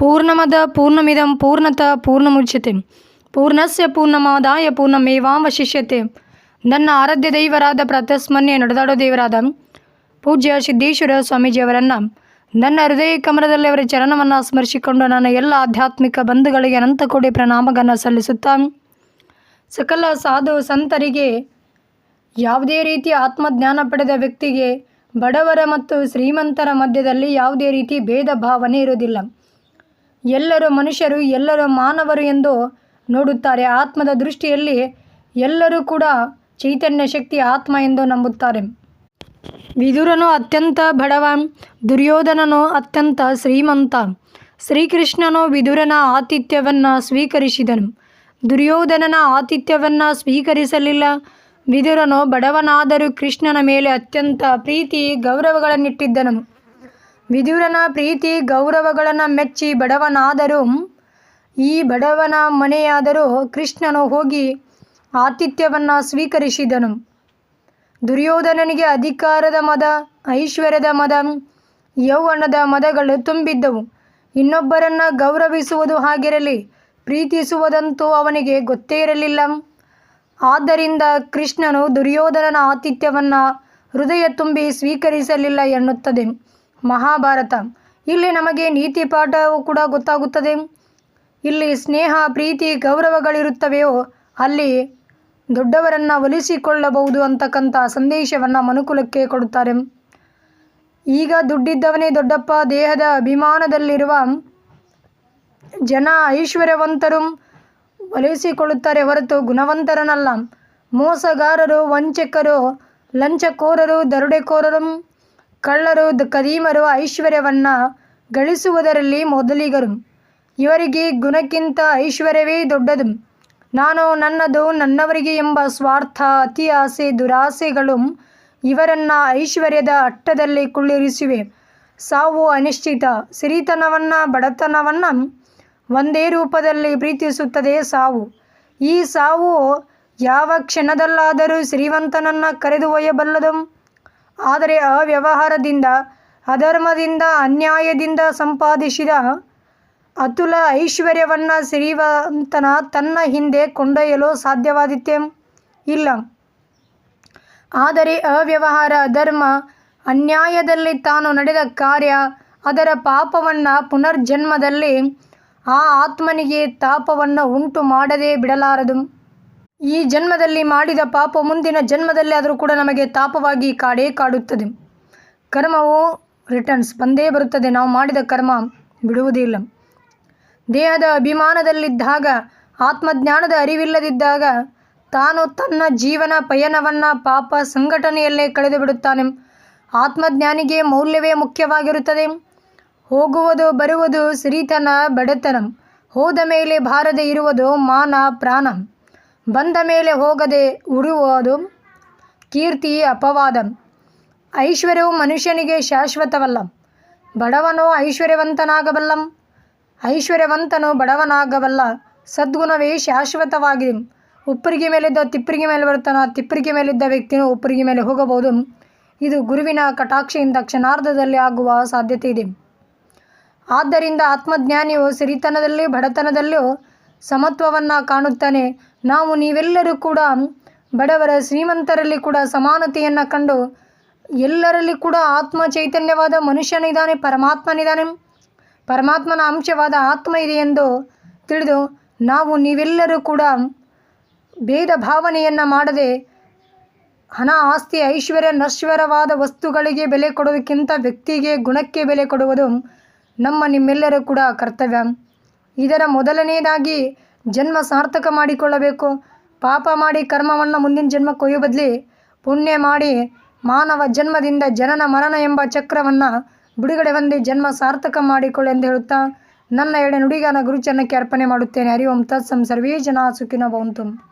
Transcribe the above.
ಪೂರ್ಣಮದ ಪೂರ್ಣಮಿದಂ ಪೂರ್ಣತ ಪೂರ್ಣಮುಚ್ಯತೆ. ಪೂರ್ಣಸ್ಯ ಪೂರ್ಣಮಾದಾಯ ಪೂರ್ಣಮೇವಾವಶಿಷ್ಯತೆ ನನ್ನ ಆರಾಧ್ಯ ದೈವರಾದ ಪ್ರತಸ್ಮನ್ಯ ನಡೆದಾಡೋ ದೇವರಾದ ಪೂಜ್ಯ ಸಿದ್ದೇಶ್ವರ ಸ್ವಾಮೀಜಿಯವರನ್ನು, ನನ್ನ ಹೃದಯ ಕಮಲದಲ್ಲಿ ಅವರ ಚರಣವನ್ನು ಸ್ಮರಿಸಿಕೊಂಡು ನನ್ನ ಎಲ್ಲ ಆಧ್ಯಾತ್ಮಿಕ ಬಂಧುಗಳಿಗೆ ಅನಂತ ಕೋಟಿ ಪ್ರಣಾಮಗಳನ್ನು ಸಲ್ಲಿಸುತ್ತಾ, ಸಕಲ ಸಾಧು ಸಂತರಿಗೆ ಯಾವುದೇ ರೀತಿಯ ಆತ್ಮಜ್ಞಾನ ಪಡೆದ ವ್ಯಕ್ತಿಗೆ ಬಡವರ ಮತ್ತು ಶ್ರೀಮಂತರ ಮಧ್ಯದಲ್ಲಿ ಯಾವುದೇ ರೀತಿ ಭೇದ ಭಾವನೆ ಇರುವುದಿಲ್ಲ. ಎಲ್ಲರೂ ಮನುಷ್ಯರು, ಎಲ್ಲರೂ ಮಾನವರು ಎಂದು ನೋಡುತ್ತಾರೆ. ಆತ್ಮದ ದೃಷ್ಟಿಯಲ್ಲಿ ಎಲ್ಲರೂ ಕೂಡ ಚೈತನ್ಯ ಶಕ್ತಿ ಆತ್ಮ ಎಂದು ನಂಬುತ್ತಾರೆ. ವಿದುರನು ಅತ್ಯಂತ ಬಡವ, ದುರ್ಯೋಧನನು ಅತ್ಯಂತ ಶ್ರೀಮಂತ. ಶ್ರೀಕೃಷ್ಣನು ವಿದುರನ ಆತಿಥ್ಯವನ್ನು ಸ್ವೀಕರಿಸಿದನು. ದುರ್ಯೋಧನನ ಆತಿಥ್ಯವನ್ನು ಸ್ವೀಕರಿಸಲಿಲ್ಲ. ವಿದುರನು ಬಡವನಾದರೂ ಕೃಷ್ಣನ ಮೇಲೆ ಅತ್ಯಂತ ಪ್ರೀತಿ, ಗೌರವಗಳನ್ನಿಟ್ಟಿದ್ದನು. ವಿದುರನ ಪ್ರೀತಿ ಗೌರವಗಳನ್ನು ಮೆಚ್ಚಿ ಬಡವನಾದರೂ, ಈ ಬಡವನ ಮನೆಯಾದರೂ ಕೃಷ್ಣನು ಹೋಗಿ ಆತಿಥ್ಯವನ್ನು ಸ್ವೀಕರಿಸಿದನು. ದುರ್ಯೋಧನನಿಗೆ ಅಧಿಕಾರದ ಮದ, ಐಶ್ವರ್ಯದ ಮದ, ಯೌವನದ ಮದಗಳು ತುಂಬಿದ್ದವು. ಇನ್ನೊಬ್ಬರನ್ನು ಗೌರವಿಸುವುದು ಹಾಗಿರಲಿ, ಪ್ರೀತಿಸುವುದಂತೂ ಅವನಿಗೆ ಗೊತ್ತೇ ಇರಲಿಲ್ಲ. ಆದ್ದರಿಂದ ಕೃಷ್ಣನು ದುರ್ಯೋಧನನ ಆತಿಥ್ಯವನ್ನು ಹೃದಯ ತುಂಬಿ ಸ್ವೀಕರಿಸಲಿಲ್ಲ ಎನ್ನುತ್ತದೆ. ಮಹಾಭಾರತ. ಇಲ್ಲಿ ನಮಗೆ ನೀತಿ ಪಾಠವು ಕೂಡ ಗೊತ್ತಾಗುತ್ತದೆ. ಇಲ್ಲಿ ಸ್ನೇಹ, ಪ್ರೀತಿ, ಗೌರವಗಳಿರುತ್ತವೆಯೋ, ಅಲ್ಲಿ ದೊಡ್ಡವರನ್ನು ಒಲಿಸಿಕೊಳ್ಳಬಹುದು ಅಂತಕ್ಕಂಥ ಸಂದೇಶವನ್ನು ಮನುಕುಲಕ್ಕೆ ಕೊಡುತ್ತಾರೆ. ಈಗ ದುಡ್ಡಿದ್ದವನೇ ದೊಡ್ಡಪ್ಪ, ದೇಹದ ಅಭಿಮಾನದಲ್ಲಿರುವ ಜನ ಐಶ್ವರ್ಯವಂತರು ಒಲಿಸಿಕೊಳ್ಳುತ್ತಾರೆ ಹೊರತು ಗುಣವಂತರನಲ್ಲ. ಮೋಸಗಾರರು, ವಂಚಕರು, ಲಂಚಕೋರರು, ದರೋಡೆಕೋರರು ಕಳ್ಳರು ಕದೀಮರು ಐಶ್ವರ್ಯವನ್ನು ಗಳಿಸುವುದರಲ್ಲಿ ಮೊದಲಿಗರು. ಇವರಿಗೆ ಗುಣಕ್ಕಿಂತ ಐಶ್ವರ್ಯವೇ ದೊಡ್ಡದು. ನಾನು ನನ್ನದು ನನ್ನವರಿಗೆ ಎಂಬ ಸ್ವಾರ್ಥ, ಅತಿ ಆಸೆ, ದುರಾಸೆಗಳು ಇವರನ್ನು ಐಶ್ವರ್ಯದ ಅಟ್ಟದಲ್ಲಿ ಕುಳ್ಳಿರಿಸಿವೆ. ಸಾವು ಅನಿಶ್ಚಿತ. ಸಿರಿತನವನ್ನು, ಬಡತನವನ್ನು ಒಂದೇ ರೂಪದಲ್ಲಿ ಪ್ರೀತಿಸುತ್ತದೆ ಸಾವು. ಈ ಸಾವು ಯಾವ ಕ್ಷಣದಲ್ಲಾದರೂ ಶ್ರೀವಂತನನ್ನು ಕರೆದು ಒಯ್ಯಬಲ್ಲದು. ಆದರೆ ಅವ್ಯವಹಾರದಿಂದ, ಅಧರ್ಮದಿಂದ, ಅನ್ಯಾಯದಿಂದ ಸಂಪಾದಿಸಿದ ಅತುಲ ಐಶ್ವರ್ಯವನ್ನು ಸಿರಿವಂತನ ತನ್ನ ಹಿಂದೆ ಕೊಂಡೊಯ್ಯಲು ಸಾಧ್ಯವಾದಿತ್ತೆ ಇಲ್ಲ. ಆದರೆ ಅವ್ಯವಹಾರ, ಅಧರ್ಮ, ಅನ್ಯಾಯದಲ್ಲಿ ತಾನು ನಡೆದ ಕಾರ್ಯ, ಅದರ ಪಾಪವನ್ನು ಪುನರ್ಜನ್ಮದಲ್ಲಿ ಆ ಆತ್ಮನಿಗೆ ತಾಪವನ್ನು ಉಂಟು ಮಾಡದೇ ಬಿಡಲಾರದು. ಈ ಜನ್ಮದಲ್ಲಿ ಮಾಡಿದ ಪಾಪ ಮುಂದಿನ ಜನ್ಮದಲ್ಲಿ ಆದರೂ ಕೂಡ ನಮಗೆ ತಾಪವಾಗಿ ಕಾಡೇ ಕಾಡುತ್ತದೆ. ಕರ್ಮವು ರಿಟರ್ನ್ಸ್ ಬಂದೇ ಬರುತ್ತದೆ. ನಾವು ಮಾಡಿದ ಕರ್ಮ ಬಿಡುವುದಿಲ್ಲ ದೇಹದ ಅಭಿಮಾನದಲ್ಲಿದ್ದಾಗ, ಆತ್ಮಜ್ಞಾನದ ಅರಿವಿಲ್ಲದಿದ್ದಾಗ, ತಾನು ತನ್ನ ಜೀವನ ಪಯನವನ್ನು ಪಾಪ ಸಂಘಟನೆಯಲ್ಲೇ ಕಳೆದು ಬಿಡುತ್ತಾನೆ ಆತ್ಮಜ್ಞಾನಿಗೆ ಮೌಲ್ಯವೇ ಮುಖ್ಯವಾಗಿರುತ್ತದೆ. ಹೋಗುವುದು, ಬರುವುದು, ಸಿರಿತನ, ಬಡತನ, ಹೋದ ಮೇಲೆ ಬಾರದೆ ಇರುವುದು ಮಾನ, ಪ್ರಾಣ. ಬಂದ ಮೇಲೆ ಹೋಗದೆ ಉರುವುದು ಕೀರ್ತಿ ಅಪವಾದ. ಐಶ್ವರ್ಯವು ಮನುಷ್ಯನಿಗೆ ಶಾಶ್ವತವಲ್ಲ. ಬಡವನೋ ಐಶ್ವರ್ಯವಂತನಾಗಬಲ್ಲಂ. ಐಶ್ವರ್ಯವಂತನು ಬಡವನಾಗಬಲ್ಲ. ಸದ್ಗುಣವೇ ಶಾಶ್ವತವಾಗಿದೆ. ಉಪ್ಪರಿಗೆ ಮೇಲಿದ್ದ ತಿಪ್ಪರಿಗೆ ಮೇಲೆ ಬರ್ತಾನ ತಿಪ್ಪರಿಗೆ ಮೇಲಿದ್ದ ವ್ಯಕ್ತಿನೂ ಉಪ್ಪರಿಗೆ ಮೇಲೆ ಹೋಗಬಹುದು. ಇದು ಗುರುವಿನ ಕಟಾಕ್ಷೆಯಿಂದ ಕ್ಷಣಾರ್ಧದಲ್ಲಿ ಆಗುವ ಸಾಧ್ಯತೆ ಇದೆ ಆದ್ದರಿಂದ ಆತ್ಮಜ್ಞಾನಿಯು ಸಿರಿತನದಲ್ಲಿಯೂ ಬಡತನದಲ್ಲೂ ಸಮತ್ವವನ್ನು ಕಾಣುತ್ತಾನೆ. ನಾವು ನೀವೆಲ್ಲರೂ ಕೂಡ ಬಡವರ ಶ್ರೀಮಂತರಲ್ಲಿ ಕೂಡ ಸಮಾನತೆಯನ್ನು ಕಂಡು ಎಲ್ಲರಲ್ಲಿ ಕೂಡ ಆತ್ಮ ಚೈತನ್ಯವಾದ ಮನುಷ್ಯನಿದ್ದಾನೆ, ಪರಮಾತ್ಮನಿದ್ದಾನೆ. ಪರಮಾತ್ಮನ ಅಂಶವಾದ ಆತ್ಮ ಇದೆ ಎಂದು ತಿಳಿದು ನಾವು ನೀವೆಲ್ಲರೂ ಕೂಡ ಭೇದ ಭಾವನೆಯನ್ನು ಮಾಡದೆ ಹಣ, ಆಸ್ತಿ, ಐಶ್ವರ್ಯ, ನಶ್ವರವಾದ ವಸ್ತುಗಳಿಗೆ ಬೆಲೆ ಕೊಡೋದಕ್ಕಿಂತ ವ್ಯಕ್ತಿಗೆ ಗುಣಕ್ಕೆ ಬೆಲೆ ಕೊಡುವುದು ನಮ್ಮ ನಿಮ್ಮೆಲ್ಲರೂ ಕೂಡ ಕರ್ತವ್ಯ. ಇದರ ಮೊದಲನೆಯದಾಗಿ ಜನ್ಮ ಸಾರ್ಥಕ ಮಾಡಿಕೊಳ್ಳಬೇಕು. ಪಾಪ ಮಾಡಿ ಕರ್ಮವನ್ನು ಮುಂದಿನ ಜನ್ಮ ಕೊಯ್ಯು ಬದಲಿ ಪುಣ್ಯ ಮಾಡಿ ಮಾನವ ಜನ್ಮದಿಂದ ಜನನ ಮರಣ ಎಂಬ ಚಕ್ರವನ್ನು ಬಿಡುಗಡೆ ಹೊಂದಿ ಜನ್ಮ ಸಾರ್ಥಕ ಮಾಡಿಕೊಳ್ಳಿ ಎಂದು ಹೇಳುತ್ತಾ ನನ್ನ ಎಡೆ ನುಡಿಗಾನ ಗುರುಚನ್ನಕ್ಕೆ ಅರ್ಪಣೆ ಮಾಡುತ್ತೇನೆ. ಹರಿ ಓಂ ತತ್ಸಂ ಸರ್ವೇ ಜನ ಸುಖಿನ ಭವಂತು.